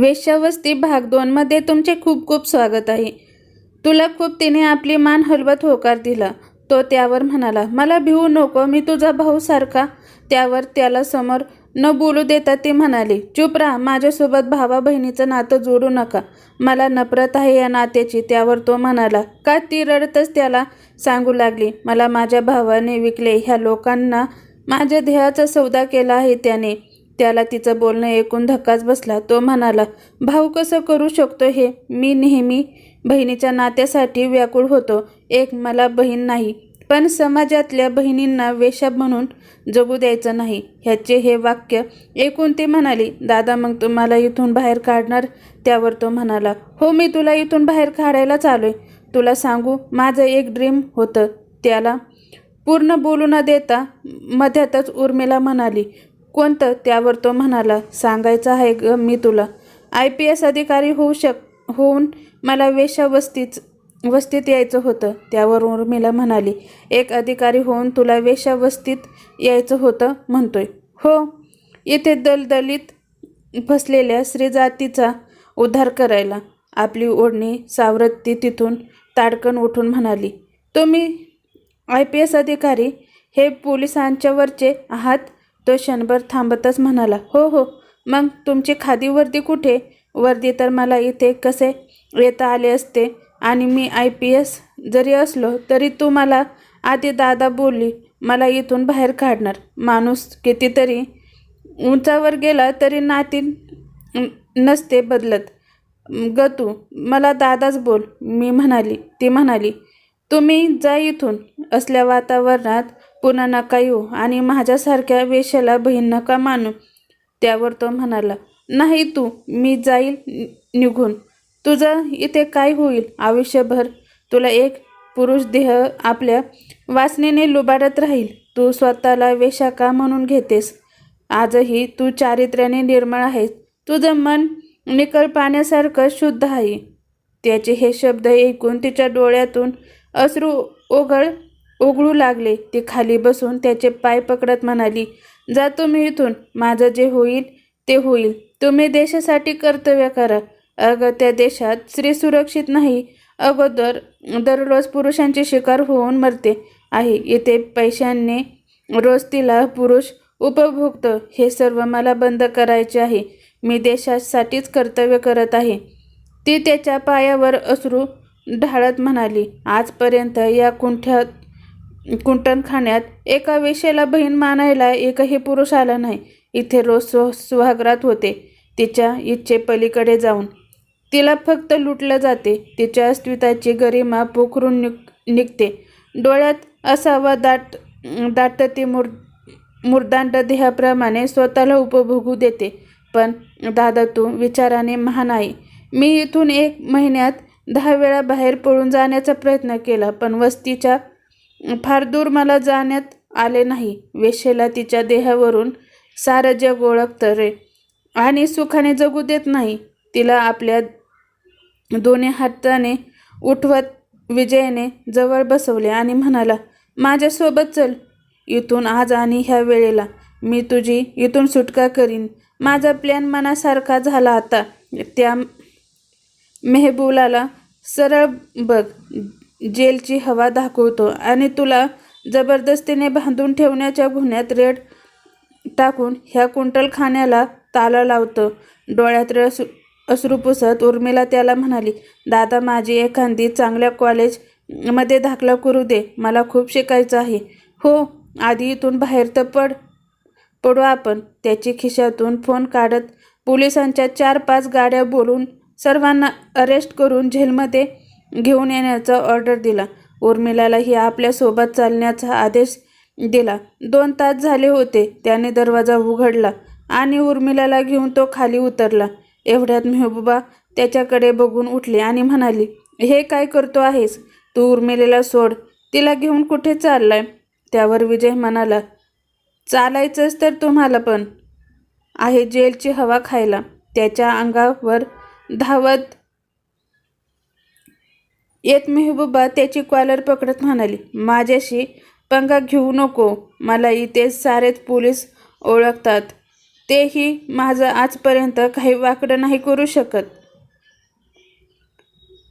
वेश्यावस्ती भाग दोनमध्ये तुमचे खूप खूप स्वागत आहे. तुला खूप तिने आपली मान हलवत होकार दिला. तो त्यावर म्हणाला मला भिवू नको मी तुझा भाऊ सारखा. त्यावर त्याला समोर न बोलू देता ती म्हणाली चुप राहा माझ्यासोबत भावा बहिणीचं नातं जोडू नका. मला नफरत आहे या नात्याची. त्यावर तो म्हणाला का ती रडतच त्याला सांगू लागली? मला माझ्या भावाने विकले. ह्या लोकांना माझ्या ध्येयाचा सौदा केला आहे त्याने. त्याला तिचं बोलणं ऐकून धक्काच बसला. तो म्हणाला भाऊ कसं करू शकतो हे? मी नेहमी बहिणीच्या नात्यासाठी व्याकुळ होतो. एक मला बहीण नाही पण समाजातल्या बहिणींना वेशा म्हणून जगू द्यायचं नाही. ह्याचे हे वाक्य ऐकून ती म्हणाली दादा मग तुम्हाला इथून बाहेर काढणार? त्यावर तो म्हणाला हो मी तुला इथून बाहेर काढायलाच आलोय. तुला सांगू माझं एक ड्रीम होतं. त्याला पूर्ण बोलू न देता मध्यातच उर्मिला म्हणाली कोणतं? त्यावर तो म्हणाला सांगायचं आहे ग मी तुला. आय पी एस अधिकारी होऊ शक होऊन मला वेशावस्तीच वस्तीत यायचं होतं त्यावर उर्मिला म्हणाली एक अधिकारी होऊन तुला वेशावस्तीत यायचं होतं म्हणतोय. हो. येथे दलदलीत फसलेल्या स्त्रीजातीचा उद्धार करायला. आपली ओढणी सावरत ती तिथून ताडकन उठून म्हणाली तुम्ही आय पी एस अधिकारी हे पोलिसांच्यावरचे आहात? तो क्षणभर थांबतच म्हणाला हो हो. मग तुमची खादी वर्दी कुठे? वर्दी तर मला इथे कसे येता आले असते? आणि मी आय पी एस जरी असलो तरी तू मला आधी दादा बोलली मला इथून बाहेर काढणार. माणूस कितीतरी उंचावर गेला तरी नाती नसते बदलत. ग तू मला दादाच बोल. मी म्हणाली ती म्हणाली तुम्ही जा इथून. असल्या वातावरणात पुन्हा नका येऊ आणि माझ्यासारख्या वेशाला बहीण नका मानू. त्यावर तो म्हणाला नाही तू मी जाईल निघून. तुझं इथे काय होईल? आयुष्यभर तुला एक पुरुष देह आपल्या वासनेने लुबाडत राहील. तू स्वतःला वेशा का म्हणून घेतेस. आजही तू चारित्र्याने निर्मळ आहेस. तुझं मन निकळ पाण्यासारखं शुद्ध आहे. त्याचे हे शब्द ऐकून तिच्या डोळ्यातून अश्रू ओघळ ओघळू लागले. ती खाली बसून त्याचे पाय पकडत म्हणाली जा तुम्ही इथून. माझं जे होईल ते होईल. तुम्ही देशासाठी कर्तव्य करा. अगं त्या देशात स्त्री सुरक्षित नाही. अगोदर दररोज पुरुषांची शिकार होऊन मरते. आहे इथे पैशांनी रोज तिला पुरुष उपभोगतं. हे सर्व मला बंद करायचे आहे. मी देशासाठीच कर्तव्य करत आहे. ती त्याच्या पायावर असरू ढाळत म्हणाली आजपर्यंत या कुंठ्यात कुंटणखान्यात एका वेशेला बहीण मानायला एकही पुरुष आला नाही. इथे रोज सु सुहागरात होते. तिच्या इच्छेपलीकडे जाऊन. तिला फक्त लुटलं जाते. तिच्या अस्तित्वाची गरिमा पोखरून निघ निघते. डोळ्यात असावा दाट दाट ती मुर मुर्दांड देहाप्रमाणे स्वतःला उपभोगू देते. पण दादा तू विचाराने महान आहे. मी इथून एक महिन्यात दहा वेळा बाहेर पळून जाण्याचा प्रयत्न केला पण वस्तीच्या फार दूर मला जाण्यात आले नाही. वेशेला तिच्या देहावरून सारं जग ओळखतं रे. आणि सुखाने जगू देत नाही. तिला आपल्या दोन्ही हाताने उठवत विजयने जवळ बसवले आणि म्हणाला माझ्यासोबत चल. इथून आज आणि ह्या वेळेला मी तुझी इथून सुटका करीन. माझा प्लॅन मनासारखा झाला आता. त्या मेहबूलाला सरळ बघ. जेलची हवा दाखवतो आणि तुला जबरदस्तीने बांधून ठेवण्याच्या गुन्ह्यात रेड टाकून ह्या कुंटलखान्याला ताला लावतं. डोळ्यात रस अश्रू पुसत उर्मिला त्याला म्हणाली दादा माझी एखादी चांगल्या कॉलेजमध्ये दाखला करू दे. मला खूप शिकायचं आहे. हो आधी इथून बाहेर तर पड पडू आपण. त्याची खिशातून फोन काढत पोलिसांच्या चार पाच गाड्या बोलून सर्वांना अरेस्ट करून जेलमध्ये घेऊन येण्याचा ऑर्डर दिला. उर्मिलालाही आपल्यासोबत चालण्याचा आदेश दिला. दोन तास झाले होते. त्याने दरवाजा उघडला आणि उर्मिलाला घेऊन तो खाली उतरला. एवढ्यात मेहबूबा त्याच्याकडे बघून उठली आणि म्हणाली हे काय करतो आहेस? तू उर्मिलेला सोड. तिला घेऊन कुठे चाललाय? त्यावर विजय म्हणाला चालायचंच तर तुम्हाला पण. आहे जेलची हवा खायला. त्याच्या अंगावर धावत येत मेहबूबा त्याची कॉलर पकडत म्हणाली माझ्याशी पंगा घेऊ नको मला इथे सारेच पोलीस ओळखतात. तेही माझं आजपर्यंत काही वाकडं नाही करू शकत.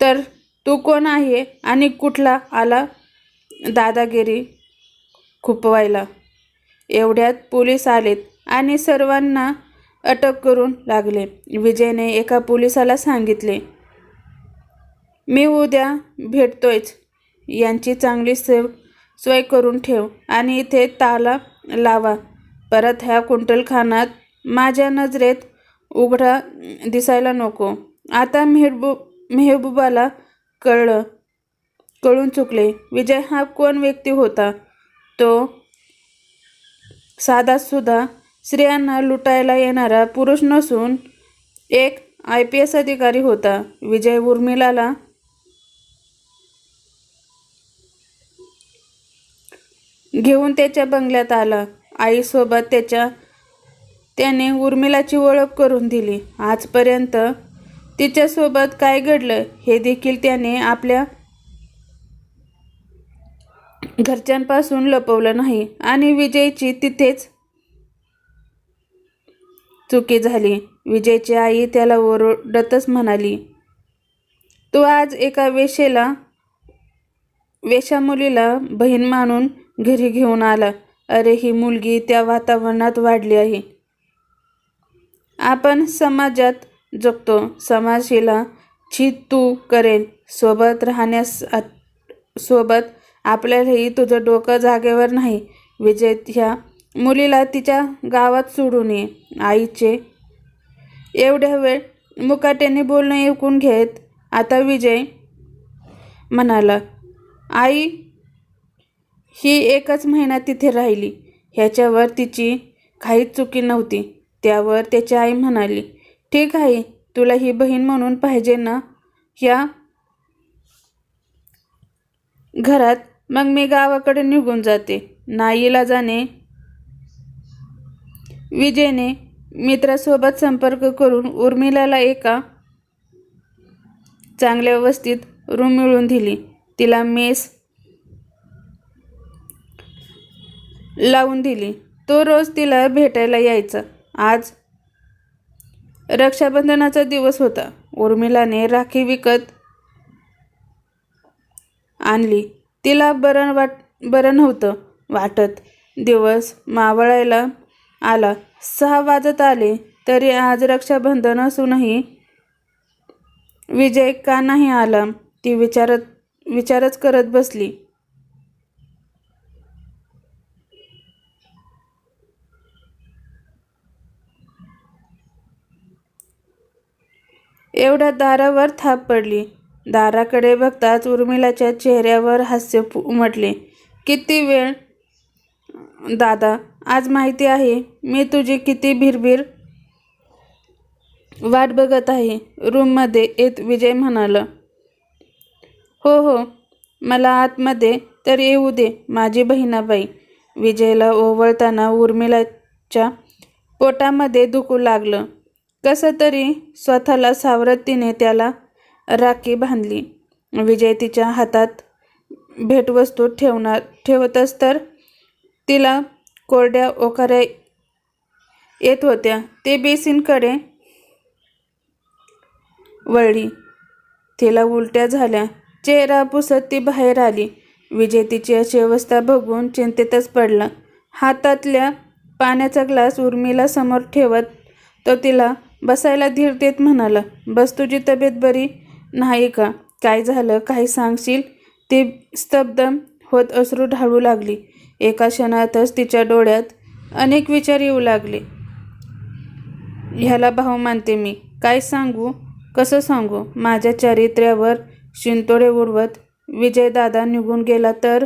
तर तू कोण आहे आणि कुठला आला दादागिरी खुपवायला एवढ्यात पोलीस आलेत आणि सर्वांना अटक करून लागले. विजयने एका पोलिसाला सांगितले मी उद्या भेटतोयच. यांची चांगली सेव सोय करून ठेव आणि इथे ताला लावा. परत ह्या कुंटलखानात माझ्या नजरेत उघडा दिसायला नको. आता मेहबू मेहबूबाला कळलं. कळून चुकले. विजय हा कोण व्यक्ती होता? तो साधासुद्धा स्त्रियांना लुटायला येणारा पुरुष नसून एक आय पी एस अधिकारी होता. विजय उर्मिलाला घेऊन त्याच्या बंगल्यात आला. आईसोबत त्याच्या त्याने उर्मिलाची ओळख करून दिली. आजपर्यंत तिच्यासोबत काय घडलं हे देखील त्याने आपल्या घरच्यांपासून लपवलं नाही आणि विजयची तिथेच चुकी झाली. विजयची आई त्याला ओरडतच म्हणाली तू आज एका वेशेला वेशा मुलीला बहीण मानून घरी घेऊन आला. अरे ही मुलगी त्या वातावरणात वाढली आहे. आपण समाजात जगतो. समाजाला छी तू करेल सोबत राहण्यास सोबत आपल्यालाही तुझं डोकं जागेवर नाही. विजय ह्या मुलीला तिच्या गावात सोडून ये. आईचे एवढ्या वेळ मुकाट्याने बोलणं ऐकून घेत. आता विजय म्हणाला आई ही एकच महिना तिथे राहिली. ह्याच्यावर तिची काहीच चुकी नव्हती. त्यावर त्याची आई म्हणाली ठीक आहे तुला ही बहीण म्हणून पाहिजे ना? या घरात. मग मी गावाकडे निघून जाते. नाईला जाणे विजयने मित्रासोबत संपर्क करून उर्मिलाला एका चांगल्या व्यवस्थित रूम मिळवून दिली. तिला मेस लावून दिली. तो रोज तिला भेटायला यायचा. आज रक्षाबंधनाचा दिवस होता. उर्मिलाने राखी विकत आणली. तिला बरं वाट बरं नव्हतं वाटत. दिवस मावळायला आला. सहा वाजत आले तरी आज रक्षाबंधन असूनही विजय का नाही आला ती विचारत विचारच करत बसली. एवढ्या दारावर थाप पडली. दाराकडे बघताच उर्मिलाच्या चेहऱ्यावर हास्य उमटले. किती वेळ दादा आज माहिती आहे. मी तुझी किती भिरभिर वाट बघत आहे. रूममध्ये येत विजय म्हणाला. हो हो. मला आतमध्ये तर येऊ दे माझी बहिणाबाई विजयला ओवळताना उर्मिलाच्या पोटामध्ये दुखू लागलं. कसं तरी स्वतःला सावरत तिने त्याला राखी बांधली. विजय तिच्या हातात भेटवस्तू ठेवणार ठेवतच तर तिला कोरड्या ओकाऱ्या येत होत्या. ते बेसिनकडे वळली. तिला उलट्या झाल्या. चेहरा पुसत ती बाहेर आली. विजय तिची अशी अवस्था बघून चिंतेतच पडला. हातातल्या पाण्याचा ग्लास उर्मिला समोर ठेवत तो तिला बसायला धीर देत म्हणाला बस तुझी तब्येत बरी नाही का? काय झालं? काही सांगशील? ती स्तब्ध होत अश्रू ढाळू लागली. एका क्षणातच तिच्या डोळ्यात अनेक विचार येऊ लागले. ह्याला भाव मानते मी. काय सांगू? कसं सांगू? माझ्या चारित्र्यावर शिंतोडे उडवत विजयदादा निघून गेला तर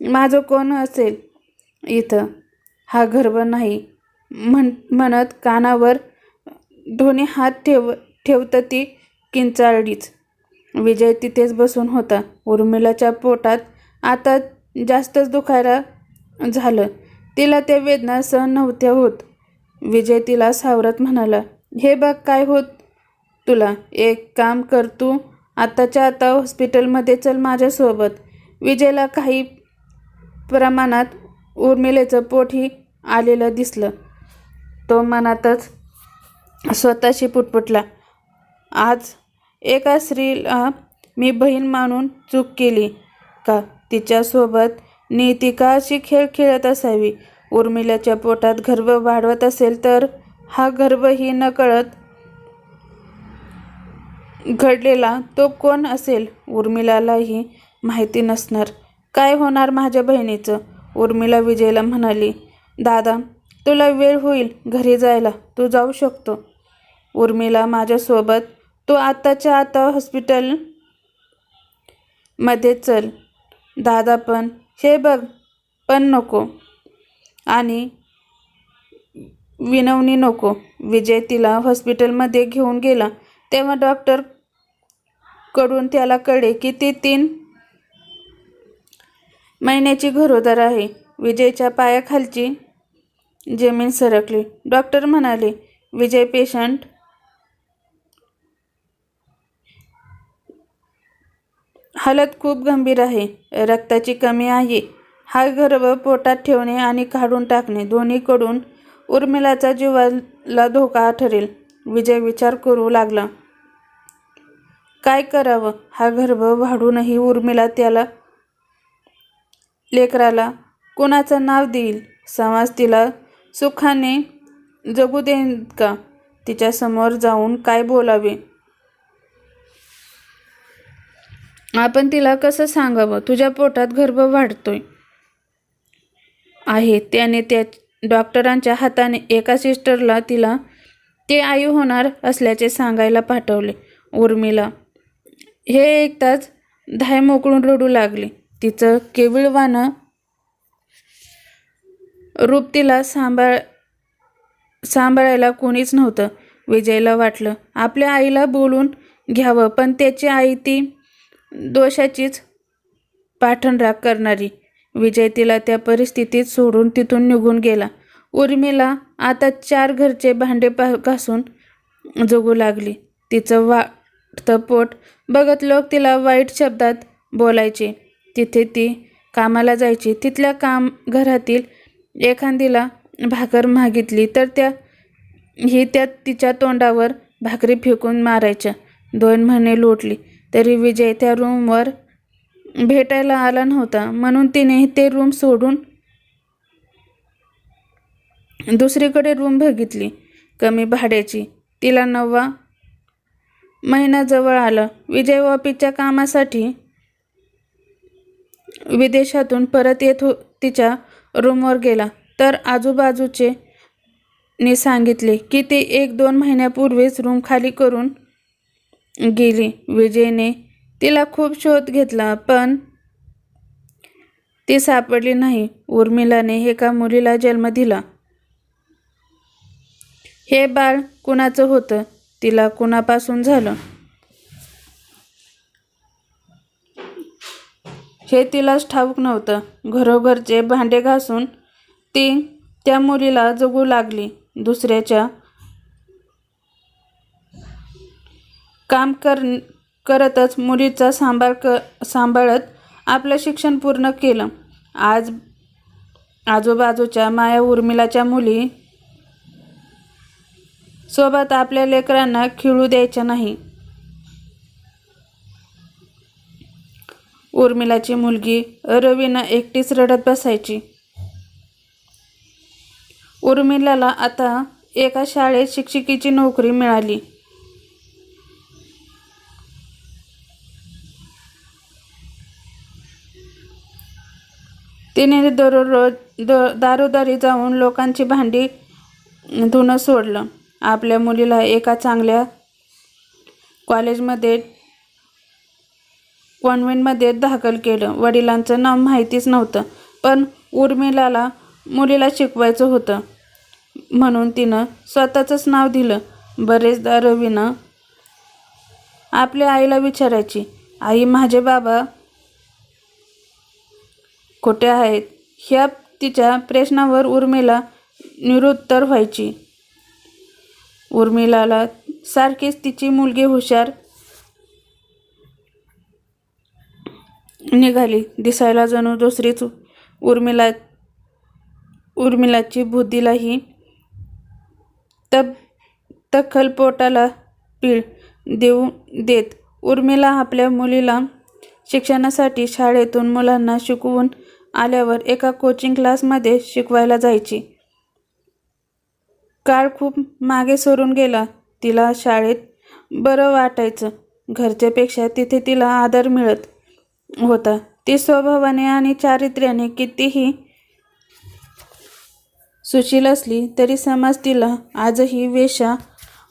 माझं कोण असेल? इथं हा गर्व नाही. म्हण म्हणत कानावर दोन्ही हात ठेव ठेवतं ती किंचाळलीच विजय तिथेच बसून होता. उर्मिलाच्या पोटात आता जास्तच दुखायला झालं. तिला त्या वेदना सहन नव्हत्या होत. विजय तिला सावरत म्हणाला हे बघ काय होत तुला. एक काम कर तू. आत्ताच्या आता हॉस्पिटलमध्ये चल माझ्यासोबत. विजयला काही प्रमाणात उर्मिलेचं पोटही आलेलं दिसलं. तो मनातच स्वतःशी पुटपुटला. आज एका स्त्रीला मी बहीण मानून चूक केली का? तिच्यासोबत नीतिका अशी खेळ खेळत असावी. उर्मिलाच्या पोटात गर्भ वाढवत असेल तर हा गर्भही नकळत घडलेला तो कोण असेल? उर्मिलालाही माहिती नसणार. काय होणार माझ्या बहिणीचं? उर्मिला विजयला म्हणाली. दादा तुला वेळ होईल घरी जायला. तू जाऊ शकतो. उर्मिला माझ्यासोबत. तू आत्ताच्या आता हॉस्पिटलमध्ये चल. दादा पण. हे बघ पण नको. आणि विनवणी नको. विजय तिला हॉस्पिटलमध्ये घेऊन गेला. तेव्हा डॉक्टरकडून त्याला कळे की ती तीन महिन्याची घरोदर आहे. विजयच्या पायाखालची जमीन सरकली. डॉक्टर म्हणाले विजय पेशंट हालत खूप गंभीर आहे. रक्ताची कमी आहे. हा गर्भ पोटात ठेवणे आणि काढून टाकणे दोन्हीकडून उर्मिलाचा जीवाला धोका ठरेल. विजय विचार करू लागला. काय करावं? हा गर्भ वाढूनही उर्मिला त्याला लेकराला कोणाचं नाव देईल? समाज तिला सुखाने जगू देईन का? तिच्यासमोर जाऊन काय बोलावे? आपण तिला कसं सांगावं? तुझ्या पोटात गर्भ वाढतोय. आहे. त्याने त्या डॉक्टरांच्या हाताने एका सिस्टरला तिला ते आई होणार असल्याचे सांगायला पाठवले. उर्मिला हे ऐकताच धाय मोकळून रडू लागली. तिचं केविळवानं रूप तिला सांभाळ सांभाळायला कोणीच नव्हतं. विजयला वाटलं आपल्या आईला बोलून घ्यावं पण त्याची आई ती दोषाचीच पाठणराग करणारी. विजय तिला त्या परिस्थितीत सोडून तिथून निघून गेला. उर्मिला आता चार घरचे भांडे पा घासून जगू लागली. तिचं वाटतं पोट बघत लोक तिला वाईट शब्दात बोलायचे. तिथे ती कामाला जायची. तिथल्या काम घरातील एखादीला भाकर मागितली तर त्या ही त्या तिच्या तोंडावर भाकरी फेकून मारायच्या. दोन महिने लोटली. तरी विजय त्या रूमवर भेटायला आला नव्हता. म्हणून तिने ते रूम सोडून दुसरीकडे रूम बघितली. कमी भाड्याची. तिला नववा महिना जवळ आलं. विजय ऑफिसच्या कामासाठी विदेशातून परत येत हो तिच्या रूमवर गेला. तर आजूबाजूचे ने सांगितले की ती एक दोन महिन्यापूर्वीच रूम खाली करून गेली. विजयने तिला खूप शोध घेतला पण ती सापडली नाही. उर्मिलाने एका मुलीला जन्म दिला. हे बाळ कुणाचं होतं? तिला कुणापासून झालं? हे तिलाच ठाऊक नव्हतं. घरोघरचे भांडे घासून ती त्या मुलीला जगू लागली. दुसऱ्याच्या काम कर करतच मुलीचा सांभाळ क सांभाळत आपलं शिक्षण पूर्ण केलं. आज आजूबाजूच्या माया उर्मिलाच्या मुली सोबत आपल्या लेकरांना खिळू द्यायच्या नाही. उर्मिलाची मुलगी रवीना एकटीच रडत बसायची. उर्मिलाला आता एका शाळेत शिक्षिकेची नोकरी मिळाली. तिने दररोज द दारोदारी जाऊन लोकांची भांडी धुणं सोडलं. आपल्या मुलीला एका चांगल्या कॉलेजमध्ये कॉन्व्हेंटमध्ये दाखल केलं. वडिलांचं नाव माहितीच नव्हतं पण उर्मिलाला मुलीला शिकवायचं होतं. म्हणून तिनं स्वतःचंच नाव दिलं. बरेचदा रवीनं आपल्या आईला विचारायची आई माझे बाबा खोट्या आहेत. ह्या तिच्या प्रश्नावर उर्मिला निरुत्तर व्हायची. उर्मिलाला सारखीच तिची मुलगी हुशार निघाली. दिसायला जणू दुसरीच उर्मिला उर्मिलाची बुद्धीलाही तब तखल पोटाला पीळ देऊ देत. उर्मिला आपल्या मुलीला शिक्षणासाठी शाळेतून मुलांना शिकवून आल्यावर एका कोचिंग क्लासमध्ये शिकवायला जायची. काळ खूप मागे सरून गेला. तिला शाळेत बरं वाटायचं. घरच्यापेक्षा तिथे तिला आदर मिळत होता. ती स्वभावाने आणि चारित्र्याने कितीही सुशील असली तरी समाज तिला आजही वेशा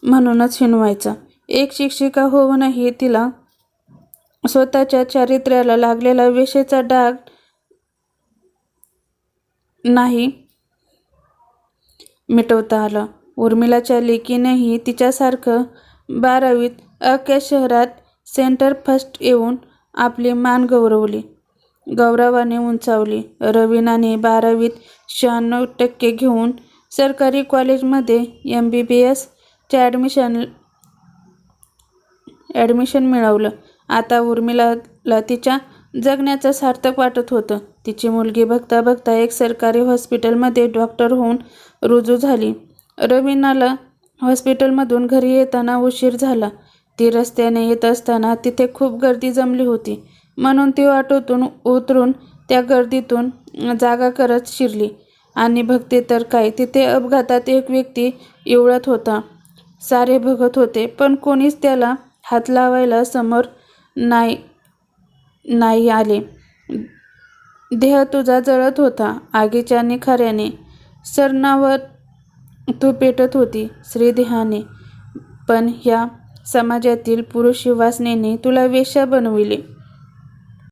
म्हणूनच हिणवायचा. एक शिक्षिका होऊनही तिला स्वतःच्या चारित्र्याला लागलेला वेशेचा डाग नाही. मिटवता आलं. उर्मिलाच्या लेकीनेही तिच्यासारखं बारावीत अख्ख्या शहरात सेंटर फर्स्ट येऊन आपली मान गौरवली. गौरवाने उंचावली. रवीनाने बारावीत शहाण्णव टक्के घेऊन सरकारी कॉलेजमध्ये एम बी बी एसच्या ॲडमिशन ॲडमिशन मिळवलं. आता उर्मिलाला तिच्या जगण्याचं सार्थक वाटत होतं. तिची मुलगी बघता बघता एक सरकारी हॉस्पिटलमध्ये डॉक्टर होऊन रुजू झाली. रवीनाला हॉस्पिटलमधून घरी येताना उशीर झाला. ती रस्त्याने येत असताना तिथे खूप गर्दी जमली होती. म्हणून ती ऑटोतून उतरून त्या गर्दीतून जागा करत शिरली. आणि बघते तर काय तिथे अपघातात एक व्यक्ती इवळत होता. सारे बघत होते पण कोणीच त्याला हात लावायला समोर नाही नाही आले. देह तुझा जळत होता. आगीच्या निखाऱ्याने सरणावर तू पेटत होती श्रीदेहाने. पण ह्या समाजातील पुरुष वासनेने तुला वेश्या बनविले.